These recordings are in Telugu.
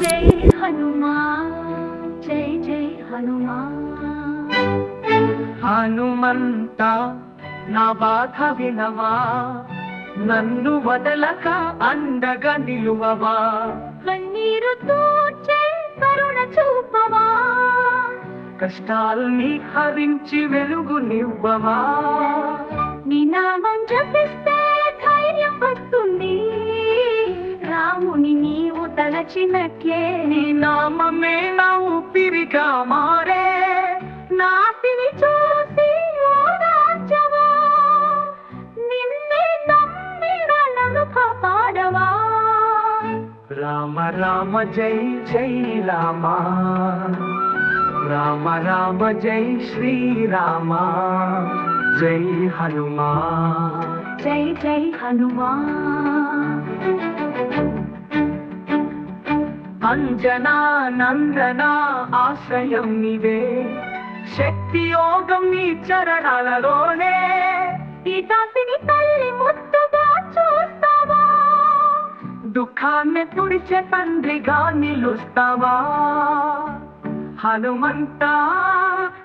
జై హనుమా జై జై హనుమా. హనుమంత నా బాధ వినవా నన్ను వదలక అండగా నిలువవా. కన్నీరు తోచే కరుణ చూపవా. కష్టాల్ని హరించి వెలుగు నివ్వవా. నీ నామం జపిస్తా నీవు తలచినట్లే నీ నామమే నా ఊపిరిగా మారే. నాటిని చూసి ఓదార్చవా? నిన్నే నమ్మినలను కాపాడవా? రామ రామ జై జై రామ. రామ రామ జై శ్రీరామ జై హనుమా. జై జై హనుమా. అంజనా నందనా ఆశ్రయం నీవే శక్తి యోగం నీ చరణాలలోనే. ఈ దాసిని తల్లి ముద్దుగా చూస్తావా? దుఃఖాన్ని తుడిచే తండ్రిగా నిలుస్తావా? హనుమంత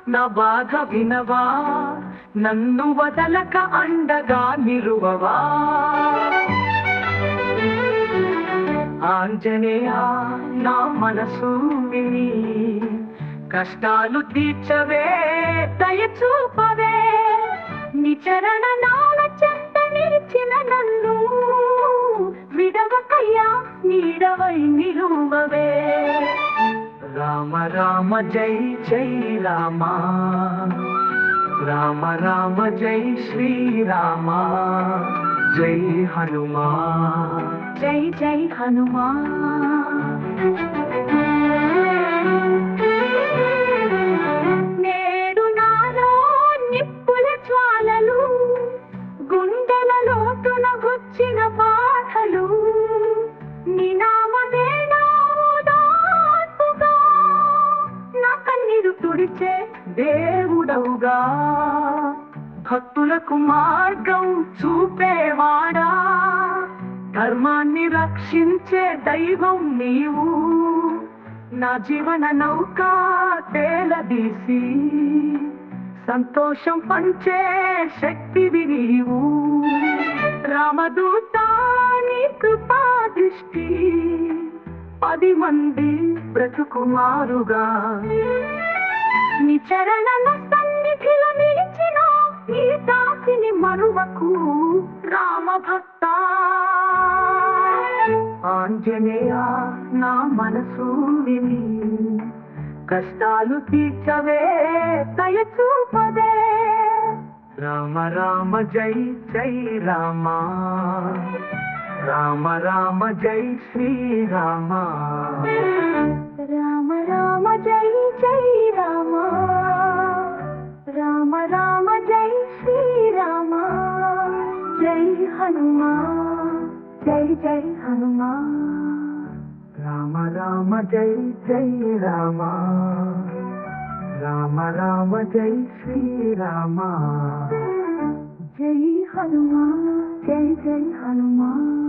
నా బాధ వినవా? నన్ను వదలక అండగా నిలువవా? ఆంజనేయ నా మనసు విని కష్టాలు తీర్చవే దయచూపవే. నిచరణ నాల చెంత నిలిచిన నన్ను విడవకయ్యా నీడవై నిలువవే. రామ రామ జై జై రామ. రామ రామ జై శ్రీరామ జై హనుమా. జై జై హనుమా. నేడు నాలో నిప్పుల జ్వాలలు గుండెల లోతున గుచ్చిన బాధలు నా కన్నీరు తుడిచే దేవుడవుగా. భక్తులకు మార్గం చూపేవాడా? ధర్మాన్ని రక్షించే దైవం నీవు. నా జీవన నౌక తేలదీసి సంతోషం పంచే శక్తివి నీవు. రామదూత నీ కృపా దృష్టి పది మంది బ్రతుకుమారుగా. నీ చరణల సన్నిధిలో సీతాసిని మరువకు రామభక్త. ఆంజనేయ నా మనసు విని కష్టాలు తీర్చవే దయచూపదే రామ రామ జై జై రామ. రామ రామ జై శ్రీరామ జై హనుమా జై జై హనుమా. రామ రామ జై జై రామ. రామ రామ జై శ్రీరామ జై హనుమా జై జై హనుమా.